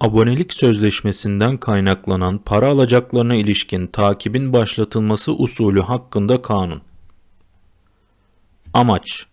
Abonelik sözleşmesinden kaynaklanan para alacaklarına ilişkin takibin başlatılması usulü hakkında kanun. Amaç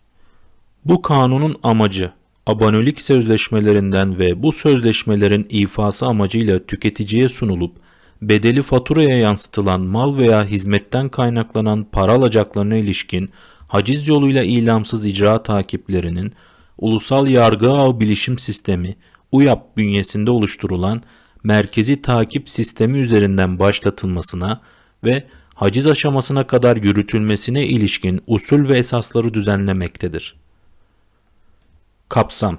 Bu kanunun amacı, abonelik sözleşmelerinden ve bu sözleşmelerin ifası amacıyla tüketiciye sunulup bedeli faturaya yansıtılan mal veya hizmetten kaynaklanan para alacaklarına ilişkin haciz yoluyla ilamsız icra takiplerinin Ulusal Yargı Ağı Bilişim Sistemi UYAP bünyesinde oluşturulan merkezi takip sistemi üzerinden başlatılmasına ve haciz aşamasına kadar yürütülmesine ilişkin usul ve esasları düzenlemektedir. Kapsam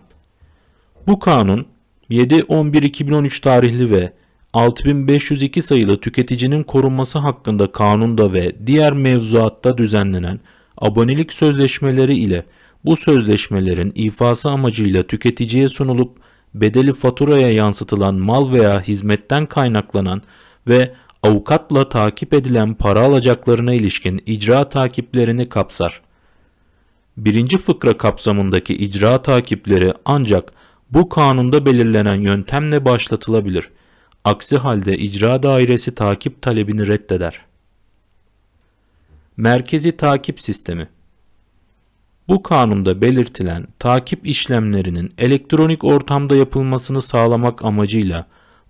Bu kanun 7-11-2013 tarihli ve 6502 sayılı tüketicinin korunması hakkında kanunda ve diğer mevzuatta düzenlenen abonelik sözleşmeleri ile bu sözleşmelerin ifası amacıyla tüketiciye sunulup bedeli faturaya yansıtılan mal veya hizmetten kaynaklanan ve avukatla takip edilen para alacaklarına ilişkin icra takiplerini kapsar. Birinci fıkra kapsamındaki icra takipleri ancak bu kanunda belirlenen yöntemle başlatılabilir. Aksi halde icra dairesi takip talebini reddeder. Merkezi takip sistemi bu kanunda belirtilen takip işlemlerinin elektronik ortamda yapılmasını sağlamak amacıyla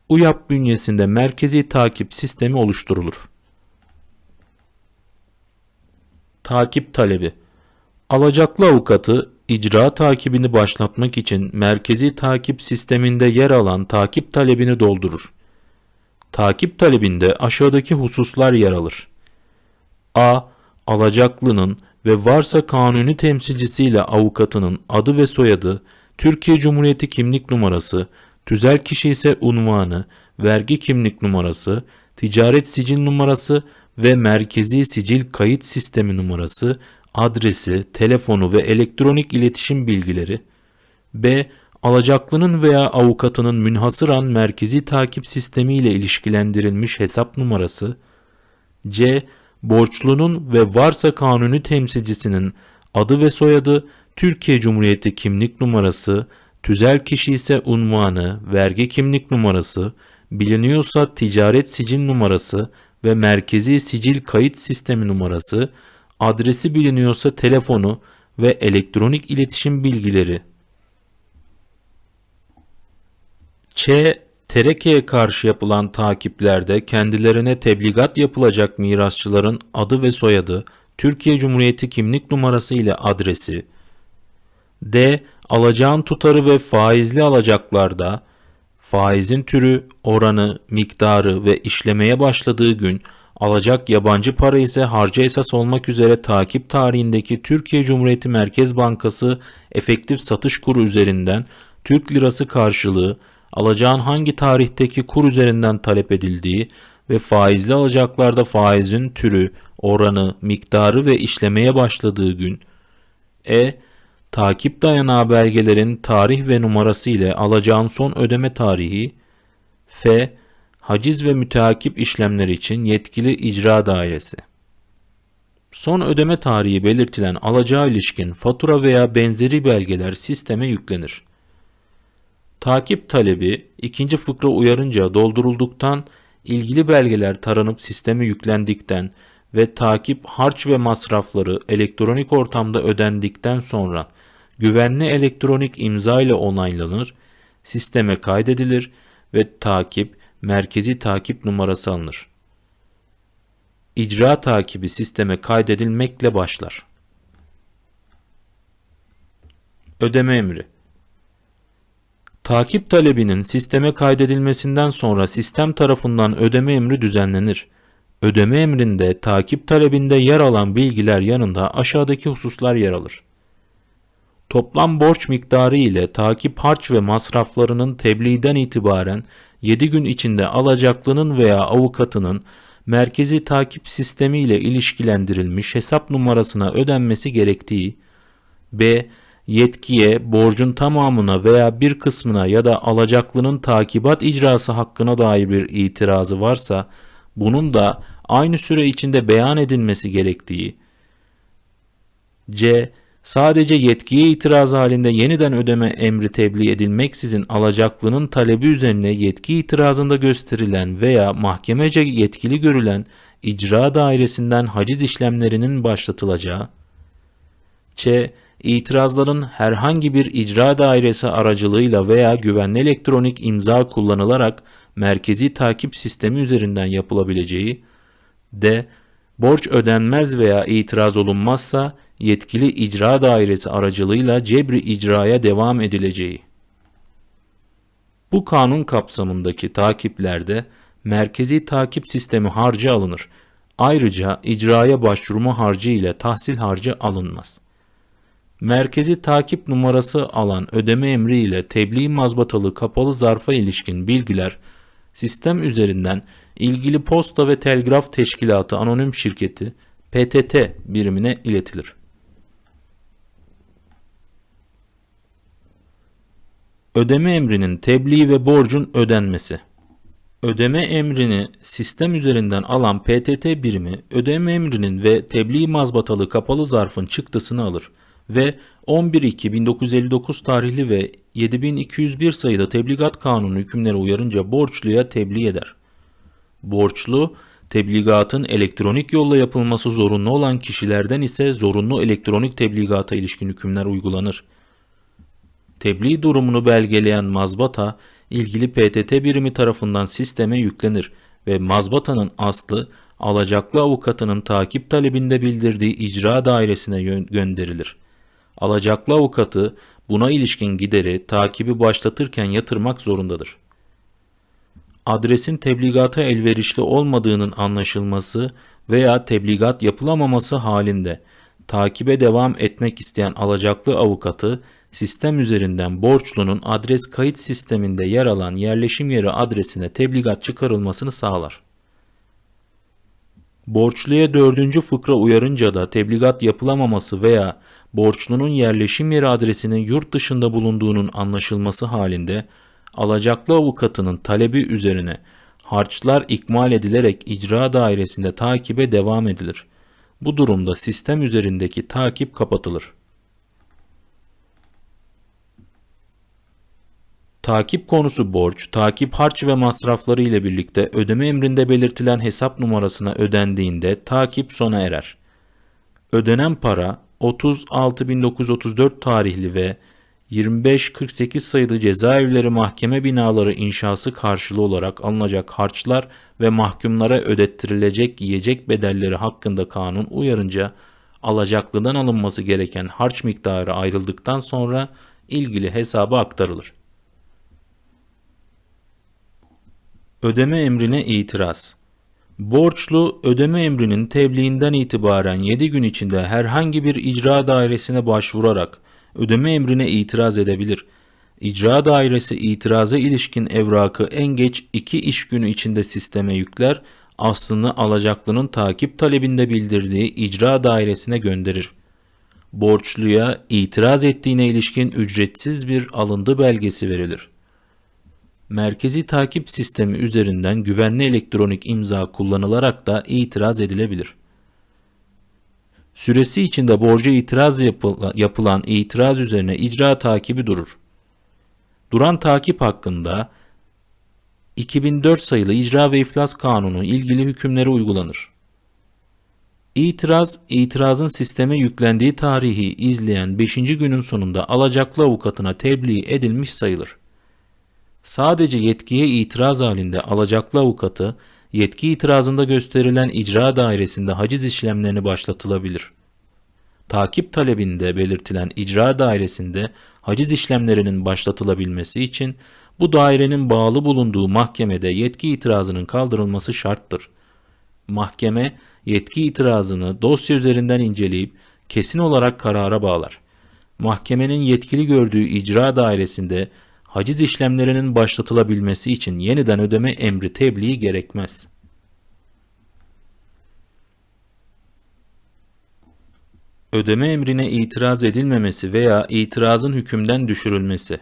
UYAP bünyesinde merkezi takip sistemi oluşturulur. Takip talebi Alacaklı avukatı icra takibini başlatmak için merkezi takip sisteminde yer alan takip talebini doldurur. Takip talebinde aşağıdaki hususlar yer alır. A. Alacaklının ve varsa kanuni temsilcisiyle avukatının adı ve soyadı, Türkiye Cumhuriyeti kimlik numarası, tüzel kişi ise unvanı, vergi kimlik numarası, ticaret sicil numarası ve merkezi sicil kayıt sistemi numarası, adresi, telefonu ve elektronik iletişim bilgileri. B. Alacaklının veya avukatının münhasıran merkezi takip sistemi ile ilişkilendirilmiş hesap numarası. C borçlunun ve varsa kanuni temsilcisinin adı ve soyadı, Türkiye Cumhuriyeti kimlik numarası, tüzel kişi ise unvanı, vergi kimlik numarası, biliniyorsa ticaret sicil numarası ve merkezi sicil kayıt sistemi numarası, adresi biliniyorsa telefonu ve elektronik iletişim bilgileri. Ç Tereke'ye karşı yapılan takiplerde kendilerine tebligat yapılacak mirasçıların adı ve soyadı, Türkiye Cumhuriyeti kimlik numarası ile adresi, D. Alacağın tutarı ve faizli alacaklarda, faizin türü, oranı, miktarı ve işlemeye başladığı gün, alacak yabancı para ise harcı esas olmak üzere takip tarihindeki Türkiye Cumhuriyeti Merkez Bankası efektif satış kuru üzerinden Türk lirası karşılığı alacağın hangi tarihteki kur üzerinden talep edildiği ve faizli alacaklarda faizin türü, oranı, miktarı ve işlemeye başladığı gün. E. Takip dayanağı belgelerin tarih ve numarası ile alacağın son ödeme tarihi. F. Haciz ve müteakip işlemler için yetkili icra dairesi. Son ödeme tarihi belirtilen alacağı ilişkin fatura veya benzeri belgeler sisteme yüklenir. Takip talebi ikinci fıkra uyarınca doldurulduktan, ilgili belgeler taranıp sisteme yüklendikten ve takip harç ve masrafları elektronik ortamda ödendikten sonra güvenli elektronik imza ile onaylanır, sisteme kaydedilir ve takip merkezi takip numarası alınır. İcra takibi sisteme kaydedilmekle başlar. Ödeme emri Takip talebinin sisteme kaydedilmesinden sonra sistem tarafından ödeme emri düzenlenir. Ödeme emrinde takip talebinde yer alan bilgiler yanında aşağıdaki hususlar yer alır. Toplam borç miktarı ile takip harç ve masraflarının tebliğden itibaren 7 gün içinde alacaklının veya avukatının merkezi takip sistemi ile ilişkilendirilmiş hesap numarasına ödenmesi gerektiği, b yetkiye, borcun tamamına veya bir kısmına ya da alacaklının takibat icrası hakkına dair bir itirazı varsa bunun da aynı süre içinde beyan edilmesi gerektiği. C. Sadece yetkiye itiraz halinde yeniden ödeme emri tebliğ edilmeksizin alacaklının talebi üzerine yetki itirazında gösterilen veya mahkemece yetkili görülen icra dairesinden haciz işlemlerinin başlatılacağı, Ç. İtirazların herhangi bir icra dairesi aracılığıyla veya güvenli elektronik imza kullanılarak merkezi takip sistemi üzerinden yapılabileceği, D. Borç ödenmez veya itiraz olunmazsa yetkili icra dairesi aracılığıyla cebri icraya devam edileceği. Bu kanun kapsamındaki takiplerde merkezi takip sistemi harcı alınır. Ayrıca icraya başvurma harcı ile tahsil harcı alınmaz. Merkezi takip numarası alan ödeme emri ile tebliğ mazbatalı kapalı zarfa ilişkin bilgiler sistem üzerinden ilgili Posta ve Telgraf Teşkilatı Anonim Şirketi PTT birimine iletilir. Ödeme emrinin tebliğ ve borcun ödenmesi. Ödeme emrini sistem üzerinden alan PTT birimi ödeme emrinin ve tebliğ mazbatalı kapalı zarfın çıktısını alır ve 11.2.1959 tarihli ve 7201 sayılı tebligat kanunu hükümleri uyarınca borçluya tebliğ eder. Borçlu, tebligatın elektronik yolla yapılması zorunlu olan kişilerden ise zorunlu elektronik tebligata ilişkin hükümler uygulanır. Tebliğ durumunu belgeleyen mazbata, ilgili PTT birimi tarafından sisteme yüklenir ve mazbatanın aslı, alacaklı avukatının takip talebinde bildirdiği icra dairesine gönderilir. Alacaklı avukatı buna ilişkin gideri takibi başlatırken yatırmak zorundadır. Adresin tebligata elverişli olmadığının anlaşılması veya tebligat yapılamaması halinde takibe devam etmek isteyen alacaklı avukatı sistem üzerinden borçlunun adres kayıt sisteminde yer alan yerleşim yeri adresine tebligat çıkarılmasını sağlar. Borçluya dördüncü fıkra uyarınca da tebligat yapılamaması veya borçlunun yerleşim yeri adresinin yurt dışında bulunduğunun anlaşılması halinde alacaklı avukatının talebi üzerine harçlar ikmal edilerek icra dairesinde takibe devam edilir. Bu durumda sistem üzerindeki takip kapatılır. Takip konusu borç, takip harç ve masrafları ile birlikte ödeme emrinde belirtilen hesap numarasına ödendiğinde takip sona erer. Ödenen para 30.6.1934 tarihli ve 25-48 sayılı cezaevleri mahkeme binaları inşası karşılığı olarak alınacak harçlar ve mahkumlara ödettirilecek yiyecek bedelleri hakkında kanun uyarınca alacaklıdan alınması gereken harç miktarı ayrıldıktan sonra ilgili hesaba aktarılır. Ödeme emrine itiraz Borçlu ödeme emrinin tebliğinden itibaren 7 gün içinde herhangi bir icra dairesine başvurarak ödeme emrine itiraz edebilir. İcra dairesi itiraza ilişkin evrakı en geç 2 iş günü içinde sisteme yükler, aslını alacaklının takip talebinde bildirdiği icra dairesine gönderir. Borçluya itiraz ettiğine ilişkin ücretsiz bir alındı belgesi verilir merkezi takip sistemi üzerinden güvenli elektronik imza kullanılarak da itiraz edilebilir. Süresi içinde borca itiraz yapılan itiraz üzerine icra takibi durur. Duran takip hakkında 2004 sayılı İcra ve İflas Kanunu ilgili hükümleri uygulanır. İtiraz, itirazın sisteme yüklendiği tarihi izleyen 5. günün sonunda alacaklı avukatına tebliğ edilmiş sayılır. Sadece yetkiye itiraz halinde alacaklı avukatı, yetki itirazında gösterilen icra dairesinde haciz işlemlerini başlatılabilir. Takip talebinde belirtilen icra dairesinde haciz işlemlerinin başlatılabilmesi için bu dairenin bağlı bulunduğu mahkemede yetki itirazının kaldırılması şarttır. Mahkeme yetki itirazını dosya üzerinden inceleyip kesin olarak karara bağlar. Mahkemenin yetkili gördüğü icra dairesinde haciz işlemlerinin başlatılabilmesi için yeniden ödeme emri tebliği gerekmez. Ödeme emrine itiraz edilmemesi veya itirazın hükümden düşürülmesi.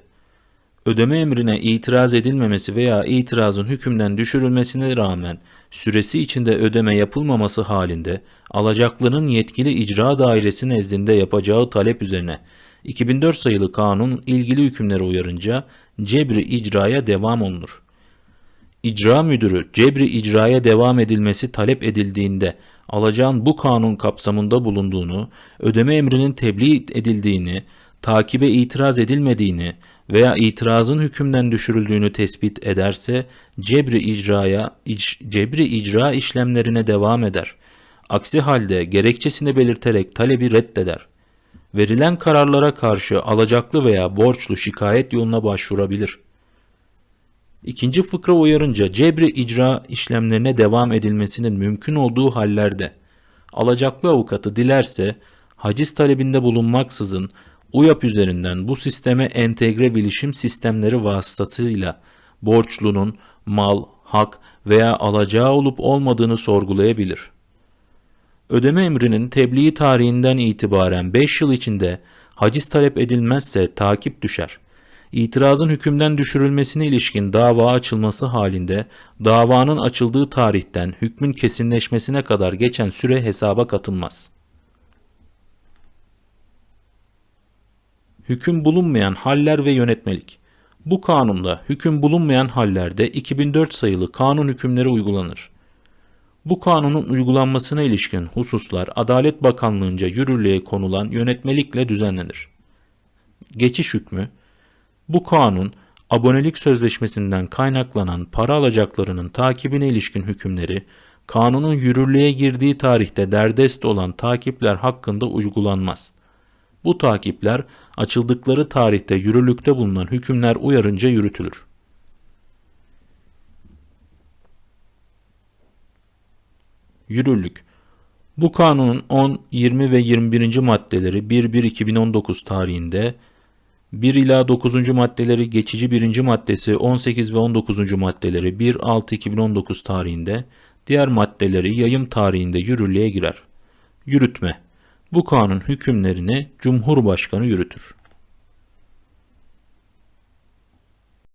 Ödeme emrine itiraz edilmemesi veya itirazın hükümden düşürülmesine rağmen süresi içinde ödeme yapılmaması halinde alacaklının yetkili icra dairesi nezdinde yapacağı talep üzerine 2004 sayılı kanun ilgili hükümleri uyarınca cebri icraya devam olunur. İcra müdürü cebri icraya devam edilmesi talep edildiğinde alacağın bu kanun kapsamında bulunduğunu, ödeme emrinin tebliğ edildiğini, takibe itiraz edilmediğini veya itirazın hükümden düşürüldüğünü tespit ederse cebri icraya ic- cebri icra işlemlerine devam eder. Aksi halde gerekçesini belirterek talebi reddeder. Verilen kararlara karşı alacaklı veya borçlu şikayet yoluna başvurabilir. İkinci fıkra uyarınca cebri icra işlemlerine devam edilmesinin mümkün olduğu hallerde alacaklı avukatı dilerse haciz talebinde bulunmaksızın UYAP üzerinden bu sisteme entegre bilişim sistemleri vasıtasıyla borçlunun mal, hak veya alacağı olup olmadığını sorgulayabilir. Ödeme emrinin tebliğ tarihinden itibaren 5 yıl içinde haciz talep edilmezse takip düşer. İtirazın hükümden düşürülmesine ilişkin dava açılması halinde davanın açıldığı tarihten hükmün kesinleşmesine kadar geçen süre hesaba katılmaz. Hüküm bulunmayan haller ve yönetmelik. Bu kanunda hüküm bulunmayan hallerde 2004 sayılı kanun hükümleri uygulanır. Bu kanunun uygulanmasına ilişkin hususlar Adalet Bakanlığı'nca yürürlüğe konulan yönetmelikle düzenlenir. Geçiş hükmü Bu kanun abonelik sözleşmesinden kaynaklanan para alacaklarının takibine ilişkin hükümleri kanunun yürürlüğe girdiği tarihte derdest olan takipler hakkında uygulanmaz. Bu takipler açıldıkları tarihte yürürlükte bulunan hükümler uyarınca yürütülür. Yürürlük Bu kanunun 10, 20 ve 21. maddeleri 1-1-2019 tarihinde 1 ila 9. maddeleri geçici 1. maddesi 18 ve 19. maddeleri 1-6-2019 tarihinde diğer maddeleri yayım tarihinde yürürlüğe girer. Yürütme Bu kanun hükümlerini Cumhurbaşkanı yürütür.